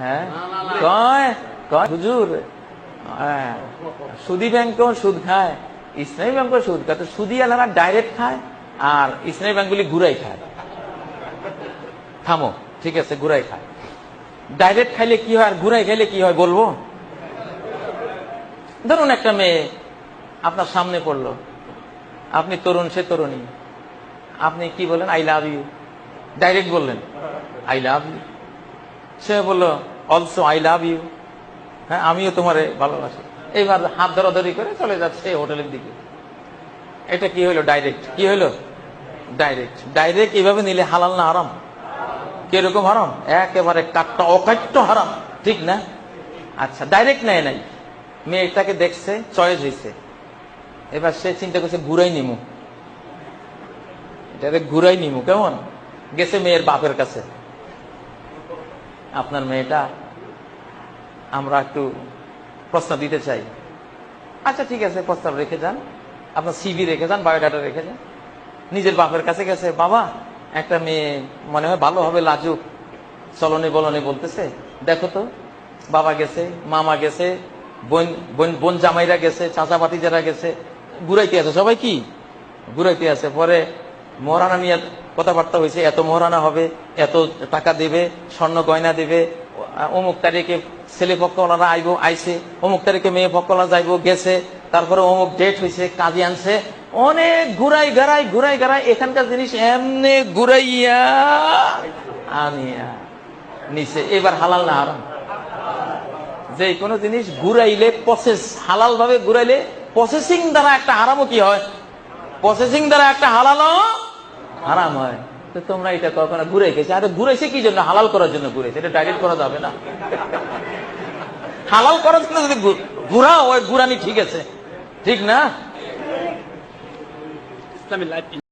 হ্যাঁ? কয়? কয়? হুজুর হ্যাঁ, সুদি ব্যাংকও সুদ খায় ইসলামী ব্যাংকও সুদ খায়। তো সুদি আলারা ডাইরেক্ট খায় আর ইসলামী ব্যাংকগুলি ঘুরাই খায়। থামো ঠিক আছে ঘুরাই খায়। ডাইরেক্ট খাইলে কি হয় আর ঘুরাই খাইলে কি হয় বলব? ধরুন একটা মেয়ে আপনার সামনে পড়ল। আপনি তরুণ সে তরুণী। আপনি কি বলেন? আই লাভ ইউ ডাইরেক্ট বললেন। আই লাভ ইউ সে বলল অলসো আই লাভ ইউ হ্যাঁ আমিও তোমারে ভালোবাসি। এইবার হাত ধরাধরি করে চলে যাচ্ছে হোটেলের দিকে। এটা কি হলো ডাইরেক্ট কি হলো? ডাইরেক্ট ডাইরেক্ট এইভাবে নিলে হালাল না হারাম? কীরকম হারাম? একেবারে কাটটা অকাট্য হারাম। ঠিক না? আচ্ছা ডাইরেক্ট নেয় নাই। মেয়েটাকে দেখছে চয়েস হয়েছে এবার সে চিন্তা করছে, ঘুরাই নিমু। এটাতে ঘুরাই নিমু, কেমন? গেছে মেয়ের বাপের কাছে। আপনার মেয়েটা, আমরা একটু প্রস্তাব দিতে চাই। আচ্ছা ঠিক আছে, প্রস্তাব রেখে যান। আপনার সিভি রেখে যান বায়োডাটা রেখে যান। নিজের বাপের কাছে গেছে, বাবা, একটা মেয়ে মনে হয় ভালো হবে লাজুক, চলনে বলনে বলতেছে। দেখো তো, বাবা গেছে, মামা গেছে, বোন বোন বোন জামাইরা গেছে চাচা যারা গেছে, ঘুরাইতে আছে সবাই কি? ঘুরাইতে আছে, পরে মহারানা নিয়ে কথাবার্তা হয়েছে, এত মহারানা হবে, এত টাকা দেবে, স্বর্ণ গয়না দেবে, অমুক তারিখে ছেলে পক্ষওয়ালারা আইব, আইছে, অমুক তারিখে মেয়ে পক্ষওয়ালা যাইব, গেছে, তারপরে অমুক ডেট হয়েছে, কাজে আনছে, অনেক ঘুরাই গাড়াই ঘুরাই গাড়াই এখানকার জিনিস এমনি ঘুরাইয়া আনিয়া নিচে এবার হালাল না হারাম? যে কোনো জিনিস ঘুরাইলে প্রসেস হালাল ভাবে ঘুরাইলে প্রসেসিং দ্বারা একটা হারামও কি হয়? প্রসেসিং দ্বারা একটা হালালও হারাম হয়। তো তোমরা এটা কখনো ঘুরে গেছে আরে ঘুরেছে কি জন্য? হালাল করার জন্য ঘুরেছে এটা ডাইরেক্ট করা যাবে না। হালাল করার জন্য যদি ঘুরা ওই ঘুরানি ঠিক আছে। ঠিক না?